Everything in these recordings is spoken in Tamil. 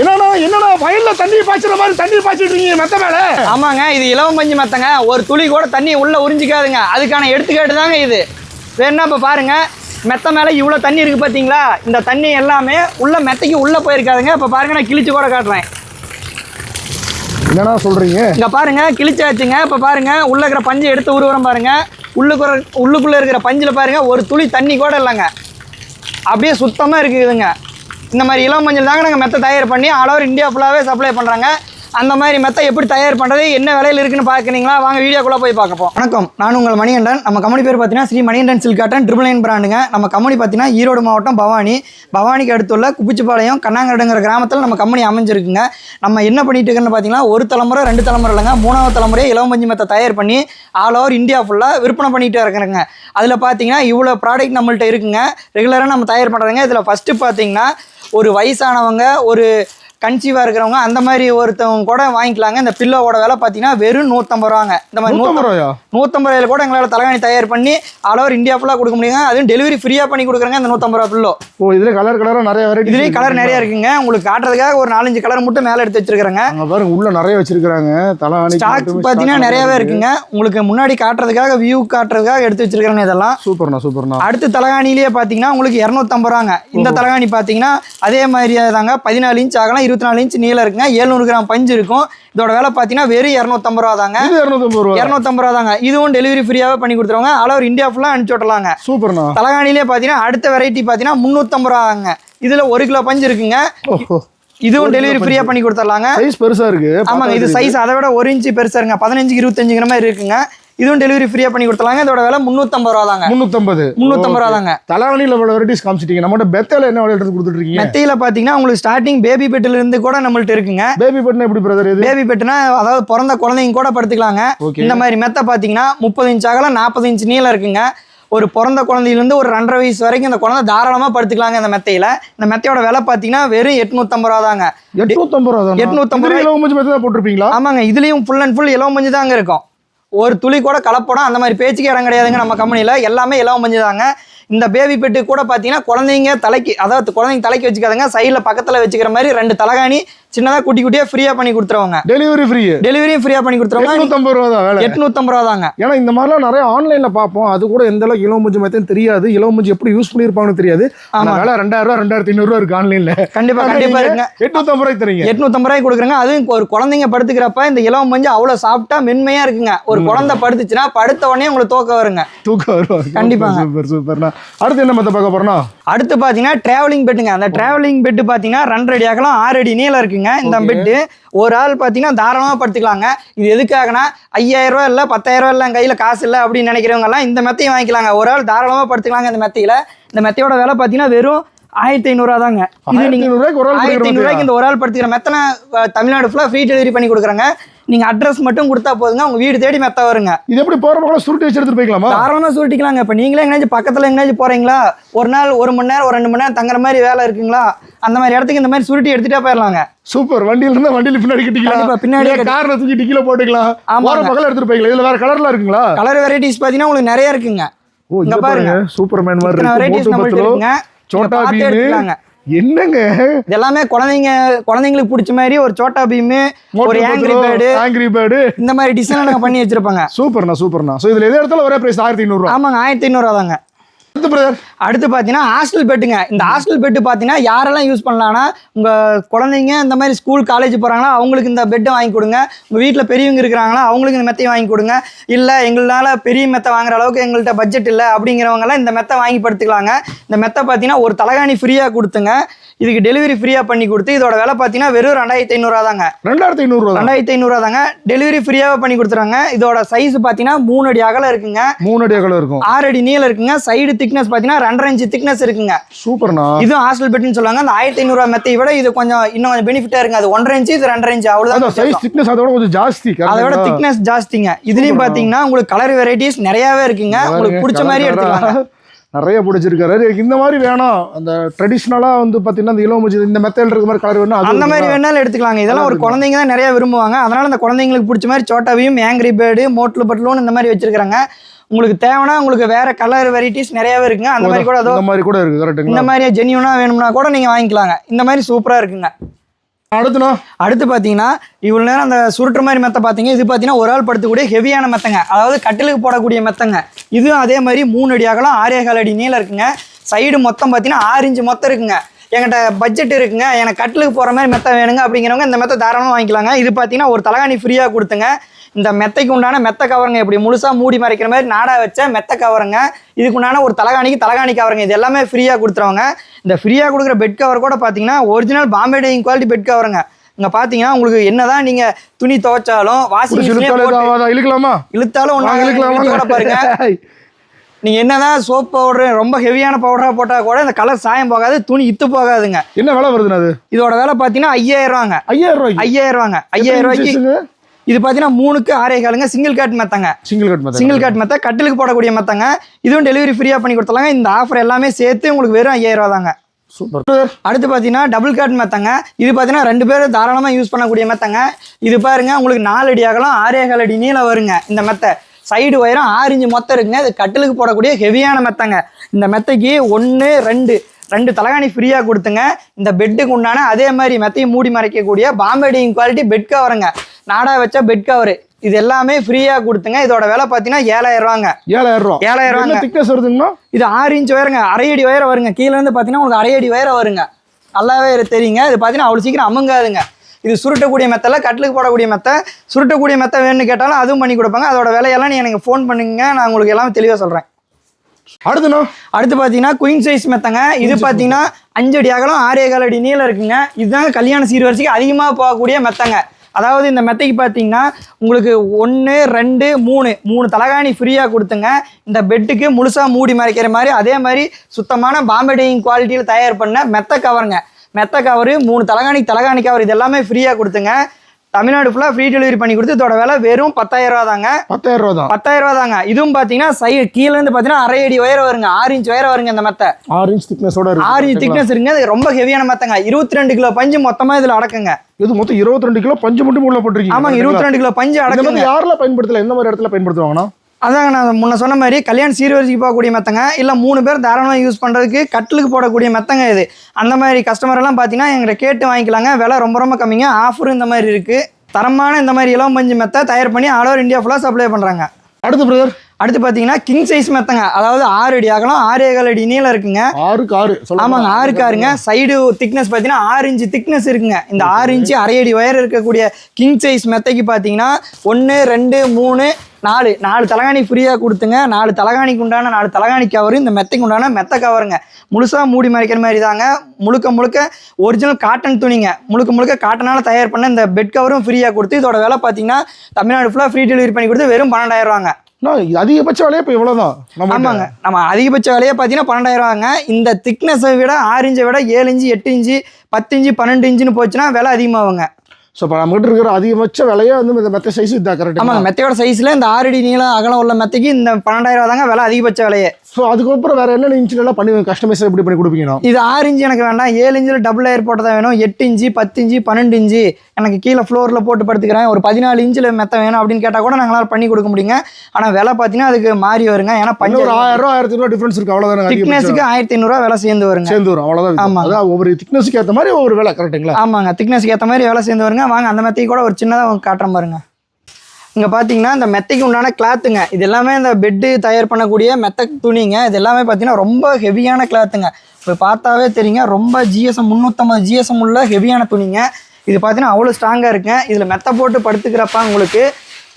என்னண்ணா என்னண்ணா வயல்ல தண்ணி பாய்ச்சுற மாதிரி தண்ணி பாய்ச்சிட்டு இருக்கீங்க மெத்த மேல? ஆமாங்க இது இலவம் பஞ்சு மத்தங்க. ஒரு துளி கூட தண்ணி உள்ள உறிஞ்சிக்காதுங்க. அதுக்கான எடுத்துக்காட்டு தாங்க இது. வேணா இப்போ பாருங்க மெத்த மேலே இவ்வளோ தண்ணி இருக்கு பார்த்தீங்களா இந்த தண்ணி எல்லாமே உள்ள மெத்தைக்கு உள்ள போயிருக்காதுங்க. இப்போ பாருங்க நான் கிழிச்சு கூட காட்டுறேன். என்னண்ணா சொல்றீங்க? இங்க பாருங்க கிழிச்சாச்சுங்க. இப்போ பாருங்க உள்ள இருக்கிற பஞ்சை எடுத்து உருவரம் பாருங்க. உள்ளுக்குற உள்ளுக்குள்ள இருக்கிற பஞ்சில் பாருங்க ஒரு துளி தண்ணி கூட இல்லைங்க. அப்படியே சுத்தமாக இருக்குதுங்க. இந்த மாதிரி இளம் மஞ்சள் தாங்க நாங்கள் மெத்தை தயார் பண்ணி ஆல் ஓவர் இந்தியா ஃபுல்லாகவே சப்ளை பண்ணுறாங்க அந்த மாதிரி மெத்தை எப்படி தயார் பண்ணுறது என்ன விலையில் இருக்குன்னு பார்க்குறீங்களா? வாங்க வீடியோக்குள்ளே போய் பார்க்கப்போம். வணக்கம். நான் உங்கள் மணிகண்டன். நம்ம கம்பெனி பேர் பார்த்தீங்கன்னா Shri Manikandan silk cotton triple nine பிராண்டுங்க. நம்ம கம்பெனி பார்த்தீங்கன்னா ஈரோடு மாவட்டம் பவானி. பவானிக்கு அடுத்துள்ள குப்பிச்சிப்பாளையம் கண்ணாங்கடுங்கிற கிராமத்தில் நம்ம கம்பெனி அமைஞ்சிருக்குங்க. நம்ம என்ன பண்ணிட்டு இருக்கோன்னு பார்த்தீங்கன்னா ஒரு தலைமுறை ரெண்டு தலைமுறை இல்லைங்க மூணாவது தலைமுறை இளவம்பஞ்சு மெத்தை தயார் பண்ணி ஆல் ஓவர் இந்தியா ஃபுல்லாக விற்பனை பண்ணிட்டு இருக்கிறேங்க. அதில் பார்த்தீங்கன்னா இவ்வளோ ப்ராடக்ட் நம்மள்ட்ட இருக்குங்க. ரெகுலராக நம்ம தயார் பண்ணுறதுங்க இதில் ஃபஸ்ட்டு பார்த்தீங்கன்னா ஒரு வயசானவங்க ஒரு கன்சீவாக இருக்கிறவங்க அந்த மாதிரி ஒருத்தவங்க கூட வாங்கிக்கலாங்க. இந்த பில்லோவோட விலை பார்த்தீங்கன்னா வெறும் நூற்றம்பது ரூபாங்க. இந்த மாதிரி நூற்றம்பது ரூபாயா? நூற்றம்பது ரூபாயில கூட எங்களால் தலைகாணி தயார் பண்ணி ஆல் ஓவர் இந்தியா ஃபுல்லாக கொடுக்க முடியுங்க. அதுவும் டெலிவரி ஃப்ரீயாக பண்ணி கொடுக்குறங்க இந்த நூற்றம்பது ரூபா பில்லோ. ஓ இதுல கலர் கலரா நிறைய வெரைட்டி இதுலேயும் கலர் நிறைய இருக்குங்க. உங்களுக்கு காட்டுறதுக்காக ஒரு நாலஞ்சு கலர் மட்டும் மேலே எடுத்து வச்சிருக்கிறேங்க. அங்க பாருங்க உள்ள நிறைய வச்சிருக்காங்க தலாணி ஸ்டாக் பார்த்தீங்கன்னா நிறையவே இருக்குங்க. உங்களுக்கு முன்னாடி காட்டுறதுக்காக வியூ காட்டுறதுக்காக எடுத்து வச்சிருக்கிறேங்க இதெல்லாம். சூப்பர்ண்ணா சூப்பர்ண்ணா. அடுத்த தலகாணிலேயே பார்த்தீங்கன்னா உங்களுக்கு இரநூத்தம்பது ரூபாங்க. இந்த தலகாணி பார்த்தீங்கன்னா அதே மாதிரியே தாங்க பதினாலு இன்ச் ஆகலாம் இருபத்தி நாலு இன்ச் நீளம் இருக்குங்க. ஏழ்நூறு கிராம் பஞ்சு இருக்கும். இதோட விலை பார்த்தீங்கன்னா வெறும் இரநூத்தம்பது ரூபா தாங்க. இருநூத்தம்பது ரூபா. இரநூத்தம்பது ரூபா தாங்க. இதுவும் டெலிவரி ஃப்ரீயாகவே பண்ணி கொடுத்துருவாங்க. ஓவர் இந்தியா ஃபுல்லாக அனுப்பிச்சு விட்டலாங்க சூப்பர்ண்ணா. தலகாணிலே பார்த்தீங்கன்னா அடுத்த வெரைட்டி பார்த்தீங்கன்னா முந்நூற்றம்பது ரூபாங்க. இதில் ஒரு கிலோ பஞ்சு இருக்குங்க. இதுவும் டெலிவரி ஃப்ரீயாக பண்ணி கொடுத்துர்லாங்க சைஸ் பெருசா இருக்கு. ஆமாங்க இது சைஸ் அதை விட ஒரு இன்ச்சு பெருசா இருங்க பதினஞ்சுக்கு இருபத்தஞ்சுங்கிற மாதிரி இருக்குங்க. இதுவும் டெலிவரி ஃப்ரீயாக பண்ணி கொடுத்துலாங்க இதோட விலை முந்நூற்றம்பது ரூபா தாங்க. முன்னூத்தம்பது முந்நூற்றம்பது ரூபா தாங்க. தலாவணியில் இவ்வளோ வெரைட்டிஸ் காமிச்சிட்டீங்க. நம்மகிட்ட பெத்தால என்ன விலை எடுத்து கொடுத்துட்டு இருக்கீங்க? மெத்தையில் பார்த்தீங்கன்னா உங்களுக்கு ஸ்டார்டிங் பேபி பெட்டில் இருந்து கூட நம்மள்ட்ட இருக்குங்க. பேபி பட்டன் எப்படி பிரதர் இது? பேபி பெட்டுனா அதாவது பிறந்த குழந்தைங்க கூட படுத்துக்கலாங்க. இந்த மாதிரி மெத்தை பார்த்தீங்கன்னா முப்பது இன்ச் அகலம் நாற்பது இன்ச் நீளம் இருக்குங்க. ஒரு பிறந்த குழந்தையிலேருந்து ஒரு ரெண்டரை வயசு வரைக்கும் இந்த குழந்தை தாராளமாக படுத்துக்கலாங்க இந்த மெத்தையில். இந்த மெத்தையோட விலை பார்த்தீங்கன்னா வெறும் எட்நூற்றம்பது ரூபா தாங்க. எட்நூத்தம்பது ரூபா எட்நூத்தம்பது ரூபாய். இலவ மஞ்சள் போட்டிருப்பீங்களா? ஆமாங்க. இதுலேயும் ஃபுல் அண்ட் ஃபுல் இலவம் மஞ்சு தாங்க இருக்கும். ஒரு துளி கூட கலப்படம் அந்த மாதிரி பேச்சுக்கு இடம் கிடையாதுங்க நம்ம கம்பெனியில். எல்லாமே இலவம் மஞ்சு இந்த பேபி பெட்டு கூட பார்த்தீங்கன்னா குழந்தைங்க தலைக்கு அதாவது குழந்தைங்க தலைக்கு வச்சுக்காதுங்க சைடில் பக்கத்தில் வச்சுக்கிற மாதிரி ரெண்டு தலகாணி சின்னதாக குட்டி குட்டியாக ஃப்ரீயாக பண்ணி கொடுத்துருவாங்க. டெலிவரி ஃப்ரீ டெலிவரியும் ஃப்ரீயாக பண்ணி கொடுத்துருவாங்க. எட்நூத்தம்பது ரூபா தான் வேலை. எட்நூற்றம்பது ரூபா தாங்க. ஏன்னா இந்த மாதிரிலாம் நிறைய ஆன்லைன்ல பார்ப்போம். அது கூட எந்த அளவுக்கு இலவ மஞ்சள் மெத்தன்னு தெரியாது. இலவ மஞ்சள் எப்படி யூஸ் பண்ணியிருப்பாங்கன்னு தெரியாது. ஆனா. வேலை ரெண்டாயிரம் ரூபா ரெண்டாயிரத்தி ஐநூறு ரூபா இருக்கு ஆன்லைன்ல கண்டிப்பாக கண்டிப்பாக இருக்குங்க. எட்நூத்தம்பது ரூபாய்க்கு தரீங்க. எட்நூத்தம்பது ரூபாய்க்கு கொடுக்குறேங்க. அதுவும் ஒரு குழந்தைங்க படுத்துக்கிறப்ப இந்த இலவம் மஞ்சு அவ்வளோ சாப்பிட்டா மென்மையாக இருக்குங்க. ஒரு குழந்தை படுத்துச்சுன்னா படுத்த உடனே உங்களுக்கு தூக்கம் வருங்க. தூக்கம் வருவாங்க கண்டிப்பாங்க. சூப்பர் சூப்பர்ண்ணா. அடுத்து என்ன மெத்த பார்க்க போறோம்னா? அடுத்து பார்த்தீங்கன்னா டிராவலிங் பெட்டுங்க அந்த டிராவலிங் பெட்டு பார்த்தீங்கன்னா ரெண்டரை அடி அகலம் ஆறு அடி நீளம் இருக்குங்க. இந்த Okay. பெட்டு ஒரு ஆள் பார்த்தீங்கன்னா தாராளமாக படுத்துக்கலாங்க. இது எதுக்காகனா ஐயாயிரம் ரூபா இல்லை பத்தாயிரம் ரூபா இல்லை கையில் காசு இல்லை அப்படின்னு நினைக்கிறவங்க எல்லாம் இந்த மெத்தையும் வாங்கிக்கலாங்க. ஒரு ஆள் தாராளமாக படுத்துக்கலாங்க இந்த மெத்தையில். இந்த மெத்தையோட விலை பார்த்தீங்கன்னா வெறும் ஆயிரத்தி ஐநூறுரூவா தாங்க. இது நீங்கள் ஆயிரத்தி ஐநூறுரூவாய்க்கு? இந்த ஒரு ஆள் படுத்துக்கிற மெத்தனை தமிழ்நாடு ஃபுல்லாக ஃப்ரீ டெலிவரி பண்ணி கொடுக்குறாங்க. நீங்கள் அட்ரஸ் மட்டும் கொடுத்தா போதுங்க. உங்கள் வீடு தேடி மெத்த வருங்க. இது எப்படி போற பக்கம் சுருட்டி வச்சு எடுத்துட்டு போய்க்கலாமா? தாராளமாக சுருட்டிக்கலாங்க. இப்போ நீங்களே எங்கேயாச்சும் பக்கத்தில் எங்கேயாச்சும் போகிறீங்களா ஒரு நாள் ஒரு மணி நேரம் ஒரு ரெண்டு மணி நேரம் தங்குற மாதிரி வேலை இருக்குங்களா? அந்த மாதிரி இடத்துக்கு இந்த மாதிரி சுருட்டி எடுத்துகிட்டே போயிடலாங்க. சூப்பர். வண்டியில இருந்தா வண்டியில பின்னாடி கட்டிக்கலாம். பின்னாடி கார்ல தூக்கி டிக்கில போட்டுக்கலாம். போற பக்கம் எடுத்துட்டு போய்க்கலாம். இதுல வேற கலர்ல இருக்குங்களா? கலர் வெரைட்டிஸ் பார்த்தீங்கன்னா உங்களுக்கு நிறைய இருக்குங்க. ஓ இங்க பாருங்க. சூப்பர்மேன் மாதிரி இருக்கு. சோட்டா பீமு. என்னங்க? இது எல்லாமே குழந்தைங்க குழந்தைங்களுக்கு பிடிச்ச மாதிரி ஒரு சோட்டா பீமு ஒரு ஆங்கிரி பேர்டு ஆங்கிரி பேர்டு இந்த மாதிரி டிசைன் நாங்கள் பண்ணி வச்சிருப்போங்க. சூப்பர்ண்ணா சூப்பர்ண்ணா. ஸோ இதுல எது எடுத்தாலும் ஒரே பிரைஸ் ஆயிரத்தி ஐநூறுரூவா ஆமாங்க ஆயிரத்தி ஐநூறுவா தாங்க அடுத்து பார்த்தீங்கன்னா ஹாஸ்டல் பெட்டுங்க இந்த ஹாஸ்டல் பெட்டு பார்த்தீங்கன்னா யாரெல்லாம் யூஸ் பண்ணலாம்னா உங்கள் குழந்தைங்க இந்த மாதிரி ஸ்கூல் காலேஜ் போகிறாங்களா அவங்களுக்கு இந்த பெட்டை வாங்கி கொடுங்க. உங்கள் வீட்டில் பெரியவங்க இருக்கிறாங்களா அவங்களுக்கு இந்த மெத்தையை வாங்கி கொடுங்க. இல்லை எங்களால் பெரிய மெத்தை வாங்குற அளவுக்கு எங்கள்கிட்ட பட்ஜெட் இல்லை அப்படிங்கிறவங்கலாம் இந்த மெத்தை வாங்கி படுத்துக்கலாங்க. இந்த மெத்தை பார்த்தீங்கன்னா ஒரு தலகாணி ஃப்ரீயாக கொடுத்துங்க. இதுக்கு டெலிவரி ஃப்ரீயாக பண்ணி கொடுத்து இதோட விலை பார்த்தீங்கன்னா வெறும் ரெண்டாயிரத்தி ஐநூறுவா தாங்க. ரெண்டாயிரத்தி ஐநூறுரூவா ரெண்டாயிரத்தி ஐநூறுவா தாங்க. டெலிவரி ஃப்ரீயாக பண்ணி கொடுத்துறாங்க. இதோட சைஸ் பார்த்தீங்கன்னா மூணு அடி அகலம் இருக்குங்க. மூணு அடி அகலம் இருக்கும். ஆறு அடி நீளம் இருக்குங்க. சைடு திக்னஸ் பார்த்தீங்கன்னா ரெண்டரை இன்ச்சு திக்னஸ் இருக்குங்க. சூப்பர்ண்ணா. இதுவும் ஹாஸ்டல் பெட்னு சொல்லுவாங்க. அந்த ஆயிரத்தி ஐநூறுவா மெத்தை விட இது கொஞ்சம் இன்னும் கொஞ்சம் பெனிஃபிட்டா இருக்கு அது ஒன்றரை இன்ச்சு இது ரெண்டரை இன்ச்சு அந்த அவ்வளவுதான் சைஸ். திக்னஸ் அதோட கொஞ்சம் ஜாஸ்தி. அதை விட? திக்னஸ் ஜாஸ்திங்க. இதுலயும் பாத்தீங்கன்னா உங்களுக்கு கலர் வெரைட்டிஸ் நிறையவே இருக்குங்க. உங்களுக்கு பிடிச்ச மாதிரி எடுத்துக்கலாம் நிறைய பிடிச்சிருக்காரு. இந்த மாதிரி வேணாம். அந்த ட்ரெடிஷ்னலா வந்து பாத்தீங்கன்னா இந்த இளவமச்சி இந்த மெத்தையில் இருக்க மாதிரி கலர் வேணும் அந்த மாதிரி? வேணாலும் எடுத்துக்கலாங்க. இதெல்லாம் ஒரு குழந்தைங்க தான் நிறைய விரும்புவாங்க. அதனால அந்த குழந்தைங்களுக்கு பிடிச்ச மாதிரி சோட்டாவையும் ஆங்கிரி பேர்டு மோட்லு பட்லூன் இந்த மாதிரி வச்சிருக்காங்க உங்களுக்கு தேவைன்னா உங்களுக்கு வேற கலர் வெரைட்டிஸ் நிறையவே இருக்குங்க. அந்த மாதிரி கூட அதோ இந்த மாதிரி கூட இருக்கு இந்த கரெக்ட்டுங்களா மாதிரி ஜென்யூனா வேணும்னா கூட நீங்க வாங்கிக்கலாங்க. இந்த மாதிரி சூப்பரா இருக்குங்க. அடுத்துண்ணா அடுத்து பார்த்தீங்கன்னா இவ்வளோ நேரம் அந்த சுருட்டுற மாதிரி மெத்தை பார்த்தீங்க இது பார்த்தீங்கன்னா ஒரு ஆள் படுத்தக்கூடிய ஹெவியான மெத்தங்க. அதாவது கட்டிலுக்கு போடக்கூடிய மெத்தங்க. இதுவும் அதே மாதிரி மூணு அடி அகலம் ஆறே கால் அடி நீளம் இருக்குங்க. சைடு மொத்தம் பார்த்தீங்கன்னா ஆறு இன்ச்சு மொத்தம் இருக்குங்க. என்கிட்ட பட்ஜெட் இருக்குங்க. எனக்கு கட்டிலுக்கு போகிற மாதிரி மெத்தை வேணுங்க அப்படிங்கிறவங்க இந்த மெத்தை தாராளமாக வாங்கிக்கலாங்க. இது பார்த்தீங்கன்னா ஒரு தலகாணி ஃப்ரீயாக கொடுத்துங்க. இந்த மெத்தைக்கு உண்டான மெத்தை கவருங்க. இப்படி முழுசாக மூடி மறைக்கிற மாதிரி நாடா வச்ச மெத்தை கவருங்க. இதுக்கு உண்டான ஒரு தலகாணிக்கு தலகாணி கவருங்க. இது எல்லாமே ஃப்ரீயாக கொடுத்துருவாங்க. இந்த ஃப்ரீயாக கொடுக்குற பெட் கவர் கூட பார்த்தீங்கன்னா original Bombay dyeing quality bed கவருங்க இங்கே பார்த்தீங்கன்னா உங்களுக்கு என்னதான் நீங்கள் துணி துவைச்சாலும் வாஷிங் புடிச்சு மிஷினே இழுத்தாலே போட்டு இதாவாதா? இழுக்கலாமா? இழுத்தாலும் ஒன்றும் இழுக்கலாம். பாருங்க. நீங்கள் என்னதான் சோப் பவுடர் ரொம்ப ஹெவியான பவுடராக போட்டால் கூட இந்த கலர் சாயம் போகாது துணி இத்து போகாதுங்க. என்ன விலை வருதுண்ணா அது? இதோட விலை பார்த்தீங்கன்னா ஐயாயிரம் ரூபாங்க. ஐயாயிரம் ரூபாய்க்கு? ஐயாயிரம் ரூபாங்க. ஐயாயிரம் ரூபாய்க்கு இது பார்த்தீங்கன்னா மூணுக்கு ஆறே காலுங்க சிங்கிள் காட் மெத்தங்க சிங்கிள் கட் மெத்தட் சிங்கிள் காட் மெத்த கட்டிலுக்கு போடக்கூடிய மெத்தங்க இதுவும் டெலிவரி ஃப்ரீயாக பண்ணி கொடுத்தலாங்க இந்த ஆஃபர் எல்லாமே சேர்த்து உங்களுக்கு வெறும் ஐயாயிரம் ரூபா தாங்க. சூப்பர் அடுத்து பார்த்தீங்கன்னா டபுள் காட் மெத்தங்க இது பார்த்தீங்கன்னா ரெண்டு பேரும் தாராளமாக யூஸ் பண்ணக்கூடிய மெத்தங்க இது பாருங்க உங்களுக்கு நாலு அடி அகலம் ஆறே கால் அடி நீளம் வருங்க இந்த மெத்தை சைடு ஒயரம் ஆறு இன்ச்சு மொத்தம் இருக்குங்க. இது கட்டிலுக்கு போடக்கூடிய ஹெவியான மெத்தங்க. இந்த மெத்தைக்கு ஒன்று ரெண்டு ரெண்டு தலகாணி ஃப்ரீயாக கொடுத்துங்க. இந்த பெட்டுக்கு உண்டான அதே மாதிரி மெத்தையை மூடி மறைக்கக்கூடிய பாம்பேடிங் குவாலிட்டி பெட் கவருங்க நாடா வச்ச பெட் கவர் இது எல்லாமே ஃப்ரீயாக கொடுத்துங்க. இதோட விலை பார்த்தீங்கன்னா ஏழாயிரம் ரூபாங்க. ஏழாயிரம் ரூபா. ஏழாயிரம் ரூபாங்க. திக்னஸ் வருதுங்கண்ணா இது ஆறு இன்ச் உயரங்க அரை அடி உயரம் வருங்க. கீழே இருந்து பார்த்தீங்கன்னா உங்களுக்கு அரை அடி உயரம் வருங்க. நல்லாவே தெரியுங்க. இது பார்த்தீங்கன்னா அவ்வளோ சீக்கிரம் அமுங்காதுங்க. இது சுருட்டக்கூடிய மெத்தல கட்டிலுக்கு போடக்கூடிய மெத்தை சுருட்டக்கூடிய மெத்தை வேணும்னு கேட்டாலும் அதுவும் பண்ணி கொடுப்பாங்க. அதோட விலையெல்லாம் நீங்கள் எனக்கு ஃபோன் பண்ணுங்க நான் உங்களுக்கு எல்லாமே தெளிவாக சொல்கிறேன் அடுத்துண்ணா அடுத்து பார்த்தீங்கன்னா குயின் சைஸ் மெத்தங்க இது பார்த்தீங்கன்னா அஞ்சு அடி அகலம் ஆறே கால் அடி நீளம் இருக்குங்க. இதுதாங்க கல்யாண சீர்வரிசைக்கு அதிகமாக போகக்கூடிய மெத்தங்க அதாவது இந்த மெத்தைக்கு பார்த்தீங்கன்னா உங்களுக்கு ஒன்று ரெண்டு மூணு மூணு தலகாணி ஃப்ரீயாக கொடுத்துங்க. இந்த பெட்டுக்கு முழுசாக மூடி மறைக்கிற மாதிரி அதே மாதிரி சுத்தமான பாம்பே டையிங் குவாலிட்டியில் தயார் பண்ண மெத்த கவருங்க மெத்த கவரு மூணு தலகாணி தலகாணி கவர் இது எல்லாமே ஃப்ரீயாக கொடுத்துங்க. தமிழ்நாடு ஃபுல்லாக ஃப்ரீ டெலிவரி பண்ணி கொடுத்து இதோட விலை வெறும் பத்தாயிரம் ரூபா தாங்க பத்தாயிரம் ரூபா தான் பத்தாயிரம் ரூபா தாங்க இதுவும் பார்த்தீங்கன்னா சைடு கீழே இருந்து பார்த்தீங்கன்னா அரை அடி உயரம் வருங்க. ஆறு இன்ச் உயரம் வருங்க இந்த மெத்தை. ஆறு இன்ச் திக்னஸோட இருக்கு. ஆறு இன்ச் திக்னஸ் இருக்குங்க. இது ரொம்ப ஹெவியான மெத்தங்க. இருபத்தி ரெண்டு கிலோ பஞ்சு மொத்தமா இதுல அடக்குங்க. இது மொத்தம் இருபத்தி ரெண்டு கிலோ பஞ்சு மட்டும் உள்ள போட்டிருக்கீங்க. ஆமாங்க இருபத்தி ரெண்டு கிலோ பஞ்சு அடக்குங்க யாரெல்லாம் பயன்படுத்தல? எந்த மாதிரி இடத்துல பயன்படுத்துவாங்கண்ணா அதாங்க நான் முன்ன சொன்ன மாதிரி கல்யாண சீர்வரிசைக்கு போகக்கூடிய மெத்தங்க. இல்லை மூணு பேர் தாராளமாக யூஸ் பண்ணுறதுக்கு கட்டிலுக்கு போடக்கூடிய மெத்தங்க இது. அந்த மாதிரி கஸ்டமர் எல்லாம் பார்த்தீங்கன்னா எங்களை கேட்டு வாங்கிக்கலாங்க. விலை ரொம்ப ரொம்ப கம்மிங்க. ஆஃபரும் இந்த மாதிரி இருக்குது தரமான இந்த மாதிரி இளம் பஞ்சு மெத்தை தயார் பண்ணி ஆல் ஓவர் இந்தியா ஃபுல்லாக சப்ளை பண்ணுறாங்க அடுத்து பிரதர் அடுத்து பார்த்தீங்கன்னா கிங் சைஸ் மெத்தங்க. அதாவது ஆறு அடி அகலம் ஆறு ஏகால் அடி நீளம் இருக்குங்க. ஆறுக்கு ஆறு. ஆமாங்க ஆறு காருங்க சைடு திக்னஸ் பார்த்தீங்கன்னா ஆறு இன்ச்சு திக்னஸ் இருக்குங்க. இந்த ஆறு இன்ச்சு அரை அடி ஒயர் இருக்கக்கூடிய கிங் சைஸ் மெத்தைக்கு பார்த்தீங்கன்னா ஒன்று ரெண்டு மூணு நாலு நாலு தலகாணி ஃப்ரீயாக கொடுத்துங்க. நாலு தலகாணிக்கு உண்டான நாலு தலகாணி கவர் இந்த மெத்தைக்கு உண்டான மெத்தை கவருங்க முழுசாக மூடி மறைக்கிற மாதிரி தாங்க. முழுக்க முழுக்க ஒரிஜினல் காட்டன் துணிங்க. முழுக்க முழுக்க காட்டனால் தயார் பண்ண இந்த பெட் கவரும் ஃப்ரீயாக கொடுத்து இதோட விலை பார்த்தீங்கன்னா தமிழ்நாடு ஃபுல்லாக ஃப்ரீ டெலிவரி பண்ணி கொடுத்து வெறும் பன்னெண்டாயிரம் ரூபாங்க அதிகபட்ச விலையே இப்போ இவ்வளோதான் ஆமாங்க. நம்ம அதிகபட்ச விலையே பார்த்தீங்கன்னா பன்னெண்டாயிரம் ரூபாங்க இந்த திக்னஸை விட ஆறு இன்ச்சை விட ஏழு இன்ச்சு எட்டு இன்ச்சு பத்து இன்ச்சு பன்னெண்டு இன்ச்சுன்னு போச்சுன்னா விலை அதிகமாகுங்க. ஸோ இப்போ நம்மகிட்ட இருக்கிற அதிகபட்ச விலையே வந்து இந்த மெத்த சைஸ் இதான் கரெக்ட் ஆமாம் மெத்தையோட சைஸில் இந்த ஆறு அடி நீளம் அகலம் உள்ள மெத்தைக்கு இந்த பன்னெண்டாயிரம் ரூபா தாங்க விலை அதிகபட்ச விலையே. ஸோ அதுக்கப்புறம் வேற என்னென்ன இன்ச்சிலெல்லாம் பண்ணி கஸ்டமைஸ் எப்படி பண்ணி கொடுப்பீங்கண்ணா இது ஆறு இன்ச்சு எனக்கு வேண்டாம். ஏழு இன்ச்சில் டபுள் லேயர் போட்டு தான் வேணும். எட்டு இன்ச்சு பத்து இன்ச்சு பன்னெண்டு இன்ச்சு எனக்கு கீழே ஃப்ளோரில் போட்டு படுத்துக்கிறேன். ஒரு பதினாலு இன்ச்சில் மெத்த வேணும் அப்படின்னு கேட்டால் கூட நாங்களால் பண்ணி கொடுக்க முடியுங்க. ஆனால் விலை பார்த்தீங்கன்னா அதுக்கு மாறி வருங்க. ஏன்னா இன்னும் ஒரு பஞ்சு ஆயிரம் ஆயிரத்தி ரூபா டிஃபரன்ஸ் இருக்கு. அவ்வளோதான் திக்னஸுக்கு ஆயிரத்தி ஐநூறுரூவா விலை சேர்ந்து வருங்க. சேர்ந்து வரும். அவ்வளோதான் ஆமாங்க. அதான் ஒவ்வொரு திக்னஸுக்கு ஏற்ற மாதிரி ஒவ்வொரு விலை கரெக்ட்டுங்களா ஆமாங்க. திக்னஸ்க்கு ஏற்ற மாதிரி வேலை சேர்ந்து வருங்க. வாங்க அந்த மெத்தைக்கு கூட ஒரு சின்னதாக காட்டுறேன் பாருங்க. இங்கே பார்த்தீங்கன்னா இந்த மெத்தைக்கு உண்டான கிளாத்துங்க இது எல்லாமே இந்த பெட்டு தயார் பண்ணக்கூடிய மெத்த துணிங்க. இது எல்லாமே பார்த்தீங்கன்னா ரொம்ப ஹெவியான கிளாத்துங்க இப்போ பார்த்தாவே தெரியுங்க. ரொம்ப ஜிஎஸ்எம் முந்நூற்றம்பது ஜிஎஸ்எம் உள்ள ஹெவியான துணிங்க. இது பார்த்தீங்கன்னா அவ்வளோ ஸ்ட்ராங்காக இருக்குங்க இதில் மெத்த போட்டு படுத்துக்கிறப்ப உங்களுக்கு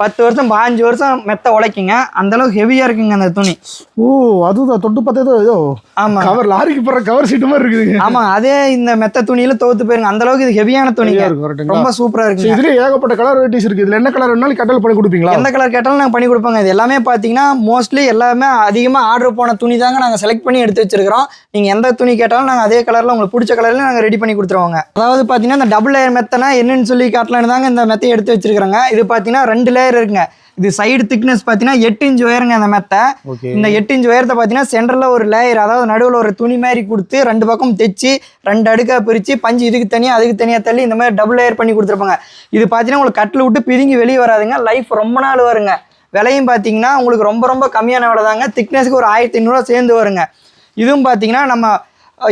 பத்து வருஷம் பாஞ்சு வருஷம் மெத்த உழைக்குங்க அந்தளவுக்கு ஹெவியாக இருக்குங்க அந்த துணி. ஓ அதுதான் தொட்டு பார்த்தே ஏதோ ஆமாம் கவர் லாரிக்கு போகிற கவர் சீட்டு மாதிரி இருக்குதுங்க ஆமாம் அதே இந்த மெத்த துணியில் தோத்து போயிருங்க. அந்த அளவுக்கு இது ஹெவியான கரெக்ட்டுங்களா ரொம்ப சூப்பராக ஸோ இருக்குங்க. இதுலேயே ஏகப்பட்ட கலர் வெரைட்டிஸ் இருக்குது இதில் என்ன கலர் வேணாலும் கட்டல் பண்ணி கொடுப்பீங்களா? எந்த கலர் கேட்டாலும் நாங்கள் பண்ணி கொடுப்போங்க. இது எல்லாமே பார்த்தீங்கன்னா மோஸ்ட்லி எல்லாமே அதிகமாக ஆர்டர் போன துணி தாங்க நாங்கள் செலக்ட் பண்ணி எடுத்து வச்சிருக்கிறோம். நீங்கள் எந்த துணி கேட்டாலும் நாங்கள் அதே கலரில் உங்களுக்கு பிடிச்ச கலரில் நாங்கள் ரெடி பண்ணி கொடுத்துருவோங்க. அதாவது பார்த்தீங்கன்னா இந்த டபுள் லேயர் மெத்தனா என்னன்னு சொல்லி காட்டலான்னு தாங்க இந்த மெத்தையை எடுத்து வச்சிருக்கிறோங்க. இது பார்த்தீங்கன்னா ரெண்டு லேயர் இருக்குங்க. இது சைடு திக்னஸ் பார்த்தீங்கன்னா எட்டு இன்ச் உயரங்க அந்த மெத்தை இந்த எட்டு இன்ச் உயரத்தை பார்த்தீங்கன்னா சென்டரில் ஒரு லேயர் அதாவது நடுவில் ஒரு துணி மாதிரி கொடுத்து ரெண்டு பக்கம் தைச்சு ரெண்டு அடுக்காக பிரித்து பஞ்சு இதுக்கு தனியாக அதுக்கு தனியாக தள்ளி இந்த மாதிரி டபுள் லேயர் பண்ணி கொடுத்துருப்பாங்க. இது பார்த்தீங்கன்னா உங்களுக்கு கட்டில் விட்டு பிதுங்கி வெளியே வராதுங்க. லைஃப் ரொம்ப நாள் வருங்க. விலையும் பார்த்தீங்கன்னா உங்களுக்கு ரொம்ப ரொம்ப கம்மியான விலை தாங்க. திக்னஸ்க்கு ஒரு ஆயிரத்தி ஐநூறுரூவா சேர்ந்து வருங்க. இதுவும் பார்த்தீங்கன்னா நம்ம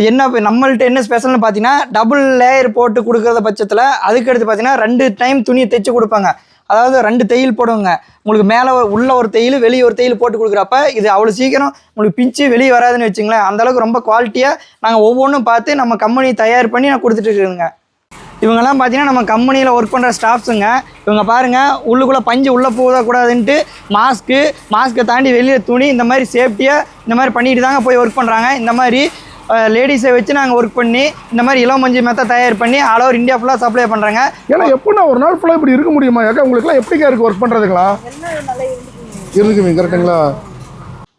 என்ன நம்மள்ட்ட என்ன ஸ்பெஷல்னு பார்த்தீங்கன்னா டபுள் லேயர் போட்டு கொடுக்குறத பட்சத்தில் அதுக்கு அடுத்து பார்த்தீங்கன்னா ரெண்டு டைம் துணியை தைச்சு கொடுப்பாங்க. அதாவது ரெண்டு தையல் போடுவோங்க. உங்களுக்கு மேலே உள்ள ஒரு தையல் வெளியே ஒரு தையல் போட்டு கொடுக்குறப்ப இது அவ்வளோ சீக்கிரம் உங்களுக்கு பிஞ்சு வெளியே வராதுன்னு வச்சுங்களேன். அந்தளவுக்கு ரொம்ப குவாலிட்டியாக நாங்கள் ஒவ்வொன்றும் பார்த்து நம்ம கம்பெனி தயார் பண்ணி நான் கொடுத்துட்ருக்குறேங்க இவங்கெல்லாம் பார்த்தீங்கன்னா நம்ம கம்பெனியில் ஒர்க் பண்ணுற ஸ்டாஃப்ஸுங்க இவங்க பாருங்கள் உள்ளுக்குள்ளே பஞ்சு உள்ளே போகக்கூடாதுன்ட்டு மாஸ்க்கு மாஸ்க்கை தாண்டி வெளியில் துணி இந்த மாதிரி சேஃப்டியாக இந்த மாதிரி பண்ணிட்டு தாங்க போய் ஒர்க் பண்ணுறாங்க இந்த மாதிரி லேடிஸை வச்சு நாங்கள் ஒர்க் பண்ணி இந்த மாதிரி இளம் மஞ்சு மெத்த தயார் பண்ணி ஆல் ஓவர் இந்தியா ஃபுல்லாக சப்ளை பண்ணுறாங்க ஏன்னா எப்படின்னா ஒரு நாள் ஃபுல்லாக இப்படி இருக்க முடியுமா ஏக்கா? உங்களுக்குலாம் எப்படிக்கா இருக்குது ஒர்க் பண்ணுறதுங்களா இருக்குங்க கரெக்டுங்களா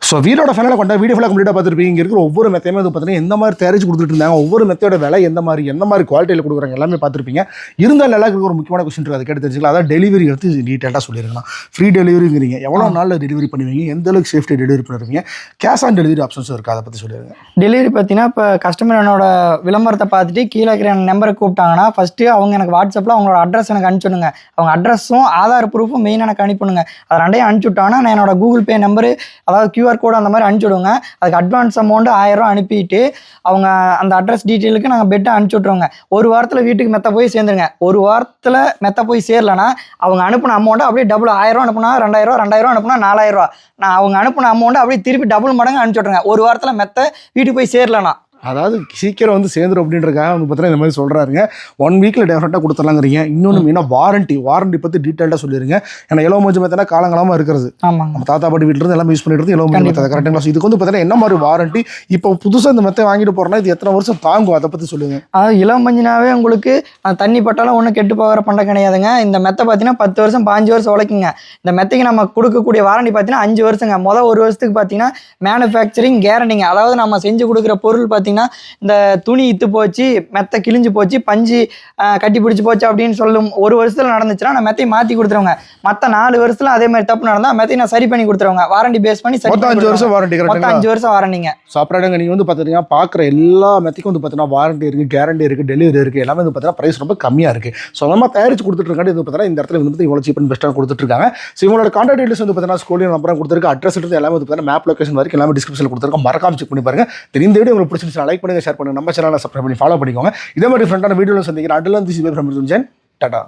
ஸோ வீடோட ஃபேனலை கொண்ட வீடியோ ஃபுல்லாக கம்ப்ளீட்டாக பார்த்துருப்பீங்க. இங்கே இருக்கிற ஒவ்வொரு மெத்தையுமே வந்து பார்த்தீங்கன்னா எந்த மாதிரி தயாரிச்சு கொடுத்துட்டு இருந்தாங்க ஒவ்வொரு மெத்தையோட விலை எந்த மாதிரி எந்த மாதிரி குவாலிட்டியில் கொடுக்குறாங்க எல்லாமே பார்த்துருப்பீங்க. இருந்தாலும் எல்லாருக்கும் ஒரு முக்கியமான கொஸ்டின் இருக்குது. அதை கேட்டு தெரிஞ்சுக்கலாம். அதான் டெலிவரி எடுத்து டீட்டெயிலாக சொல்லியிருக்கேன் ஃப்ரீ டெலிவரிங்கிறீங்க எவ்வளோ நாளில் டெலிவரி பண்ணுவீங்க? எந்த அளவுக்கு சேஃப்டி டெலிவரி பண்ணுவீங்க? கேஷ் ஆன் டெலிவரி ஆப்ஷன்ஸும் இருக்குது அதை பற்றி சொல்லிடுங்க. டெலிவரி பார்த்தீங்கன்னா இப்போ கஸ்டமர் என்னோட விளம்பரத்தை பார்த்துட்டு கீழே இருக்கிற நம்பரை கூப்பிட்டாங்கன்னா ஃபஸ்ட்டு அவங்க எனக்கு வாட்ஸ்அப்பில் அவங்களோட அட்ரஸ் எனக்கு அனுப்பிச்சுடுங்க. அவங்க அட்ரஸும் ஆதார் ப்ரூஃபும் மெயின் எனக்கு அனுப்பிடுங்க அது ரெண்டையும் அனுப்பிச்சு விட்டாங்கன்னா நான் என்னோட கூகுள் பே நம்பரு அதாவது கியூஆர் கோடு அந்த மாதிரி அனுப்பிச்சுடுங்க. அதுக்கு அட்வான்ஸ் அமௌண்ட் ஆயிரம் அனுப்பிட்டு அவங்க அந்த அட்ரஸ் டீட்டெயிலுக்கு நாங்கள் பெட்டை அனுப்பிச்சி விட்ருவோங்க ஒரு வாரத்தில் வீட்டுக்கு மெத்த போய் சேர்ந்துருங்க. ஒரு வாரத்தில் மெத்த போய் சேரலனா அவங்க அனுப்பின அமௌண்ட்டை அப்படியே டபுள் ஆயிரம் அனுப்புனா ரெண்டாயிரம் ரெண்டாயிரம் அனுப்புனா நாலாயிரம் நான் அவங்க அனுப்பின அமௌண்ட்டை அப்படியே திருப்பி டபுள் மடங்கு அனுப்பிச்சுட்ருங்க ஒரு வாரத்தில் மெத்த வீட்டுக்கு போய் சேரலனா அதாவது சீக்கிரம் வந்து சேர்ந்துரும் அப்படின்றக்காக வந்து பார்த்தீங்கன்னா இந்த மாதிரி சொல்கிறாருங்க ஒன் வீக்கில் டெஃபரெண்ட்டாக கொடுத்துடலாங்கிறீங்க. இன்னொன்று மெயினாக வாரண்டி வாரண்டி பற்றி டீட்டெயிலாக சொல்லிடுங்க ஏன்னா எலோ மஞ்சு மெத்தனா காலங்காலமாக இருக்கிறது. நம்ம தாத்தா பாட்டி வீட்டில் இருந்து எல்லாம் யூஸ் பண்ணிட்டு இருந்து எலோ மஞ்சு மெத்தட் கரெக்டுங்களா இதுக்கு வந்து பார்த்தீங்கன்னா என்ன மாதிரி வாரண்டி இப்போ புதுசாக இந்த மெத்தை வாங்கிட்டு போகிறோன்னா இது எத்தனை வருஷம் தாங்கும்? அதை பற்றி சொல்லுங்க. அதாவது இளம் மஞ்சினாவே உங்களுக்கு தண்ணி பட்டாலும் ஒன்றும் கெட்டு போகிற பண்ட கிடையாதுங்க. இந்த மெத்தை பார்த்தீங்கன்னா பத்து வருஷம் பாஞ்சு வருஷம் உழைக்குங்க. இந்த மெத்தைக்கு நம்ம கொடுக்கக்கூடிய வாரண்டி பார்த்தீங்கன்னா அஞ்சு வருஷங்க. மொதல் ஒரு வருஷத்துக்கு பார்த்தீங்கன்னா மேனுஃபேக்சரிங் கேரண்டிங்க அதாவது நம்ம செஞ்சு கொடுக்குற பொருள் பார்த்தீங்கன்னா இந்த துணி இத்து போச்சு மெத்தை கிழிஞ்சு போச்சு பஞ்சு கட்டி பிடிச்சி போச்சு அப்படின்னு சொல்லும் ஒரு வருஷத்தில் நடந்துச்சுன்னா நான் மெத்தையை மாற்றி கொடுத்துருவாங்க. மற்ற நாலு வருஷத்துல அதே மாதிரி தப்பு நடந்தால் மெத்தையை நான் சரி பண்ணி கொடுத்துருவாங்க. வாரண்டி பேஸ் பண்ணி சரி அஞ்சு வருஷம் வாரண்டி. மொத்தம் அஞ்சு வருஷம் வாரண்டிங்க அப்புறம் நீங்கள் வந்து பார்த்தீங்கன்னா பார்க்குற எல்லா மெத்தைக்கும் வந்து பார்த்தீங்கன்னா வாரண்டி இருக்குது கேரண்டி இருக்குது டெலிவரி இருக்குது எல்லாமே வந்து பார்த்தீங்கன்னா ப்ரைஸ் ரொம்ப கம்மியாக இருக்குது ஸோ நம்ம தயாரிச்சு கொடுத்துட்ருக்காங்க இது பார்த்தீங்கன்னா இந்த இடத்துல வந்து இவ்வளோ சீப் அண்ட் பெஸ்ட்டாக கொடுத்துட்ருக்காங்க ஸோ இவங்களோட கான்டாக்ட் டீடைல்ஸ் வந்து பார்த்தீங்கன்னா ஸ்கூலில் நம்பர் கொடுத்துருக்கு அட்ரஸ் எல்லாமே வந்து பார்த்தீங்கன்னா மேப் லொகேஷன் வரைக்கும் எல்லாமே டிஸ்கிரிப்ஷனில் கொடுத்துருக்கோம். மறக்காம செக் பண்ணி பாருங்க. இந்த வீடியோ உங்களுக்கு பிடிச்சிருந்துச்சு லைக் பண்ணுங்கள் ஷேர் பண்ணுங்கள் நம்ம சேனலை சப்ஸ்கிரைப் பண்ணி ஃபாலோ பண்ணிக்கோங்க. இதே மாதிரி டிஃப்ரெண்டான வீடியோவில் சந்திக்கிறேன். அட்லாம் திஸ் பேர் ஃப்ரம் டாடா.